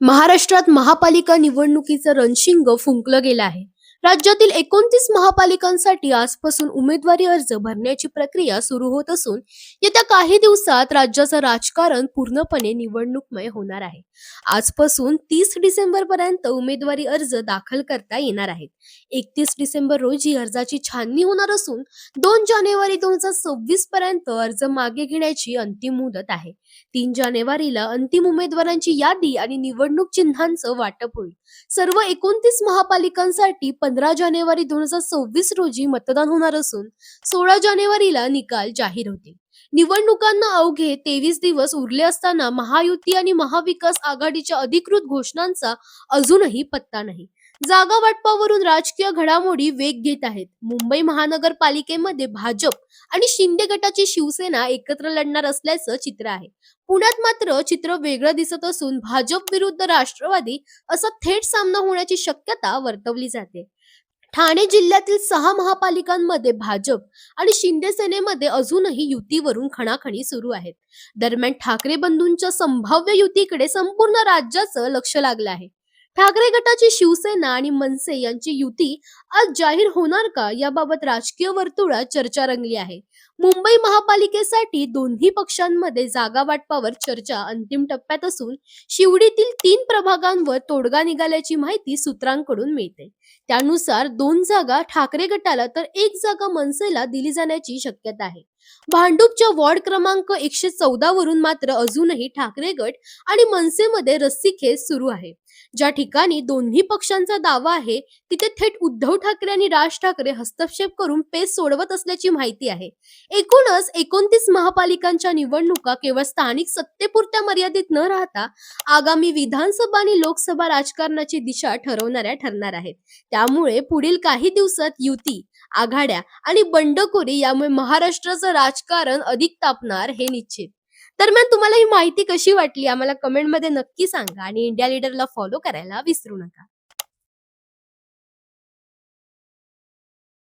महाराष्ट्रात महापालिका निवडणुकीचं रणशिंग फुंकलं गेलं आहे. राज्यातील एकोणतीस महापालिकांसाठी आजपासून उमेदवारी अर्ज भरण्याची प्रक्रिया सुरू होत असून येत्या काही दिवसात राज्याचं राजकारण पूर्णपणे निवडणूकमय होणार आहे. आजपासून तीस डिसेंबर पर्यंत उमेदवारी अर्ज दाखल करता येणार आहेत. एकतीस डिसेंबर रोजी अर्जाची छाननी होणार असून दोन जानेवारी दोन हजार सव्वीस पर्यंत अर्ज मागे घेण्याची अंतिम मुदत आहे. तीन जानेवारीला अंतिम उमेदवारांची यादी आणि निवडणूक चिन्हांचं वाटप होईल. सर्व एकोणतीस महापालिकांसाठी पंधरा जानेवारी दोन हजार सव्वीस रोजी मतदान होणार असून सोळा जानेवारीला निकाल जाहीर होतील. निवडणुकांना अवघे तेवीस दिवस उरले असताना महायुती आणि महाविकास आघाडीच्या अधिकृत घोषणांचा अजूनही पत्ता नाही. जागा वाटपावरून राजकीय घडामोडी वेग घेत आहेत. मुंबई महानगरपालिकेमध्ये भाजप आणि शिंदे गटाची शिवसेना एकत्र लढणार असल्याचं चित्र आहे. पुण्यात मात्र चित्र वेगळं दिसत असून भाजप विरुद्ध राष्ट्रवादी असा थेट सामना होण्याची शक्यता वर्तवली जाते. ठाणे जिल्ह्यातील सहा महापालिकांमध्ये भाजप आणि शिंदे सेनेमध्ये अजूनही युतीवरून खणाखणी सुरू आहेत. दरम्यान ठाकरे बंधूंच्या संभाव्य युतीकडे संपूर्ण राज्याचं लक्ष लागलं आहे. ठाकरे गटाची शिवसेना आणि मनसे यांची युती आज जाहीर होणार का याबाबत राजकीय वर्तुळात चर्चा रंगली आहे. मुंबई महापालिकेसाठी दोन्ही पक्षांमध्ये जागा वाटपावर चर्चा अंतिम टप्प्यात असून शिवडीतील तीन प्रभागांवर तोडगा निघाल्याची माहिती सूत्रांकडून मिळते. त्यानुसार दोन जागा ठाकरे गटाला तर एक जागा मनसेला दिली जाण्याची शक्यता आहे. भांडूपच्या वॉर्ड क्रमांक एकशे चौदा वरून मात्र अजूनही ठाकरे गट आणि मनसेमध्ये रस्सीखेच सुरू आहे. ज्या ठिकाणी दोन्ही पक्षांचा दावा आहे तिथे थेट उद्धव ठाकरे आणि राज ठाकरे हस्तक्षेप करून पेच सोडवत असल्याची माहिती आहे. एकूणच एकोणतीस महापालिकांच्या निवडणुका केवळ स्थानिक सत्तेपुरत्या मर्यादित न राहता आगामी विधानसभा आणि लोकसभा राजकारणाची दिशा ठरवणाऱ्या ठरणार आहेत. त्यामुळे पुढील काही दिवसात युती आघाड्या आणि बंडखोरी यामुळे महाराष्ट्राचं राजकारण अधिक तापणार हे निश्चित. दरम्यान तुम्हाला ही माहिती कशी वाटली? आम्हाला कमेंटमध्ये नक्की सांगा आणि इंडिया लीडरला फॉलो करायला विसरू नका.